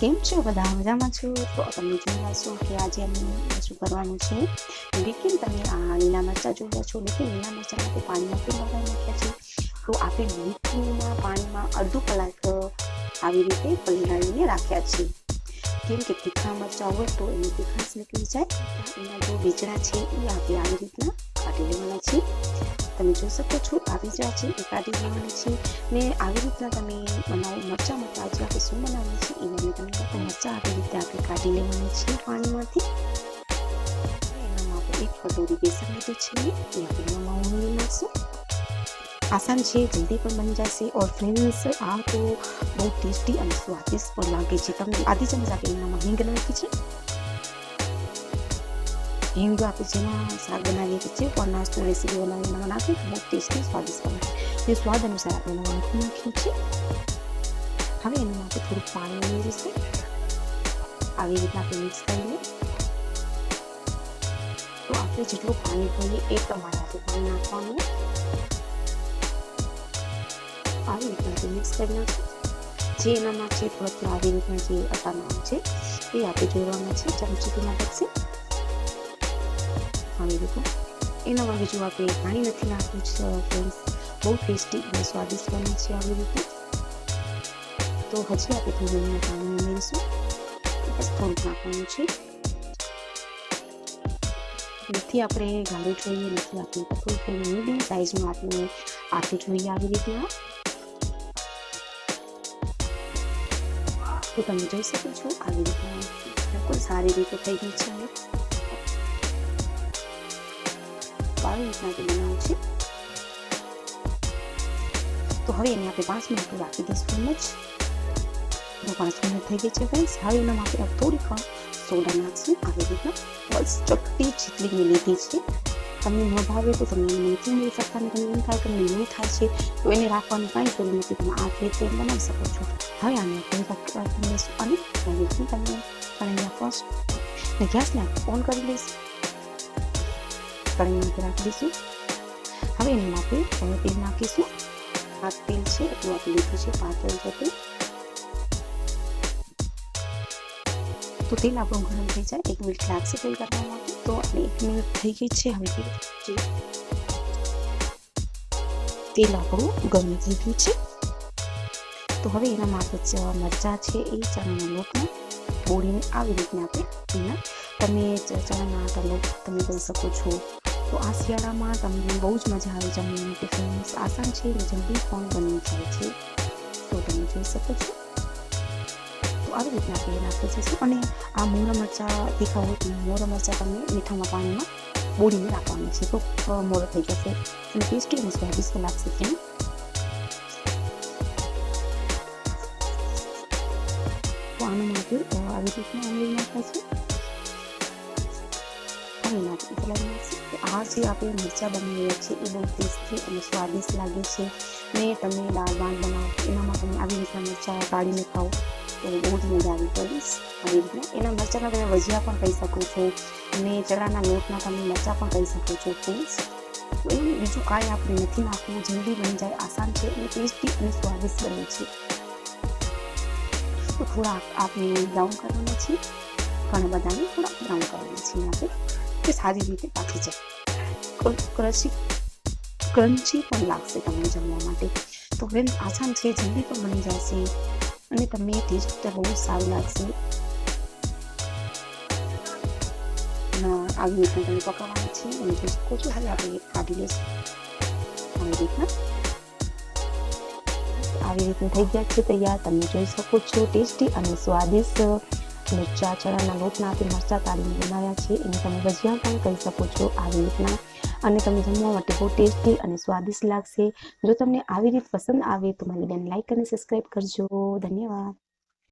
કેમ છો બધા? મજામાં છો. તો તમે જોઈ છો કે આજે અમે શું કરવાનું છે. લેકિન તમે આ લીલા મરચાં જોયા છો? લેકિન લીલા મરચાં આપણે પાણીમાં કેમ લગાવી નાખ્યા છે. તો આપણે લીટીના પાણીમાં અડધો કલાક આવી રીતે પલળાવીને રાખ્યા છે. કેમ કે તીખા મરચાં હોય તો એની તીખાશ નીકળી જાય. એના જે બીજડા છે, એ આપણે આવી રીતના કાઢી લેવાના છે તમે જોઈ શકો છો, આવી જ છે એ કાઢી લેવાની છે. ને આવી રીતના તમે બનાવો મરચાં મૂકવા આજે આપણે શું બનાવીએ છીએ, એને મેં તમને બતાવ્યું મરચાં આવી રીતે આપણે કાઢી લેવાની છે પાણીમાંથી. એનામાં આપણે એક કટોરી બેસન લીધું છે, એ આપણે ઉમેરી નાખશું. આસાન છે, જલ્દી પણ બની જશે. ઓર ફ્રેન્ડ્સ આ તો બહુ ટેસ્ટી અને સ્વાદિષ્ટ પણ લાગે છે. તમને આધી ચમચ આપણે એનામાં હિંગ નાખી છે. હિંગ આપણે જેમાં શાક બનાવીએ છીએ પણ નાસ્તો રેસીપી બનાવીને એમાં નાખીએ તો બહુ ટેસ્ટી સ્વાદિષ્ટ બને તે સ્વાદ અનુસાર આપણે એમાં મીઠું નાખ્યું છે હવે એનું આપણે થોડું પાણી ઉમેરીશું આવી રીતના આપણે મિક્સ કરી લઈએ તો આપણે જેટલું પાણી જોઈએ એ પ્રમાણે આપણે પાણી નાખવાનું આવી રીતના આપણે મિક્સ કરી નાખશું જે એનામાં છે થોડોક આવી રીતના જે અટાણા છે એ આપણે જોડવાના છે ચમચીથી મદદથી આવી રીતે એનામાં બીજું આપણે પાણી નથી નાખ્યું છે ફ્રેન્ડ્સ બહુ ટેસ્ટી અને સ્વાદિષ્ટ બને છે આવી રીતે તો હજી આપણે થોડું પાણી ઉમેરીશું બસ થોડુંક નાખવાનું છે નથી આપણે ગાળું જોઈએ નથી આપણે પતલું જોઈએ મીડિયમ સાઇઝનું આપણે આપી જોઈએ આવી રીતના તો તમે જોઈ શકો છો આવી બિલકુલ સારી રીતે થઈ ગઈ છે તો હવે એને આપણે પાંચ મિનિટ રાખી દઈશું એમ જ પાંચ મિનિટ થઈ ગઈ છે ફ્રેન્ડ્સ હવે એના માટે થોડીક સોડા નાખશું. આવી રીતના બસ ચપટી જેટલી મેં લીધી છે. તમને ન ભાવે તો તમે નથી મેળવી શકતા ને તમને એમ થાય તમને એવું થાય છે, તો એને રાખવાનું કાંઈ જરૂર નથી. તમે આ રીતે એમ બનાવી શકો છો. હવે આને આપણે તમને અને તમે ફર્સ્ટ ગેસને ઓન કરી લઈશું કઢાઈમાંથી રાખી દઈશું હવે એની આપણે તેલ નાખીશું. આ તેલ છે, એટલું આપણે લીધું છે પાતળ જતું. તો તેલ આપણું ગરમ થઈ જાય. એક મિનિટ લાગશે તેલ કરવા માટે. તો આપણે એક મિનિટ થઈ ગઈ છે હવે તેલ. આપણું ગરમ થઈ ગયું છે. તો હવે એનામાં આપણે મરચાં છે એ ચણાના લોટને બોળીને આવી રીતના આપણે એના તમે ચણાના આટા લોટ તમે કહી શકો છો. તો આ શિયાળામાં તમને બહુ જ મજા આવે જમવાની ટિફિન્સ. આસાન છે એટલે જલ્દી પણ બની જાય છે. તો તમે જોઈ શકો છો. તો આવી રીતના આપણે નાખી જઈશું અને આ મોરા મરચાં તીખા હોય મોરા મરચાં તમને મીઠામાં પાણીમાં બોળીને રાખવાનું છે. તો મોરો થઈ જશે. અને ટેસ્ટી અને સ્વાદિષ્ટ લાગશે તેમ. તો આના માટે આવી રીતના ઉમેરી નાખાય છે નાખશે આ જે આપણે મરચાં બનાવીએ છીએ, એ બહુ ટેસ્ટી અને સ્વાદિષ્ટ લાગે છે. ને તમે દાળ, ભાત બનાવો, એનામાં તમે આવી રીતના મરચાં કાઢીને ખાઓ, તો બહુ જ મજા આવી પડીશ આવી રીતના. એના મરચાંના તમે વજિયા પણ કહી શકો છો. અને ચણાના લોટના તમે મરચાં પણ કહી શકો છો ફ્રેન્ડ્સ તો એ બીજું કાંઈ આપણે નથી નાખવું. જલ્દી બની જાય, આસાન છે અને ટેસ્ટી અને સ્વાદિષ્ટ બને છે. તો થોડાક આપણે બ્રાઉન કરવાના છીએ. ઘણા બધાને થોડાક બ્રાઉન કરવાના છીએ આપણે. તે સારી રીતે પાકી જાય ક્રશી ક્રન્ચી પણ લાગશે તમને જમવા માટે તો ફ્રેન્ડ આસાન છે જલ્દી પણ બની જશે અને તમને ટેસ્ટ બહુ સારું લાગશે આવી રીતના તમે પકાવવાની છે અને જોઈ શકો છો હવે આપણે કાઢી લઈશું આવી રીતના આવી રીતના થઈ ગયા છે તૈયાર તમે જોઈ શકો છો ટેસ્ટી અને સ્વાદિષ્ટ મરચા ચણાના લોટના આપણે મરચા કાઢીને બનાવ્યા છે. એને તમે ભજીયા પણ કહી શકો છો આવી રીતના. અને તમે જમવા માટે બહુ ટેસ્ટી અને સ્વાદિષ્ટ લાગશે. જો તમને આવી રીત પસંદ આવે તો મારી બેન લાઈક અને સબસ્ક્રાઈબ કરજો. ધન્યવાદ.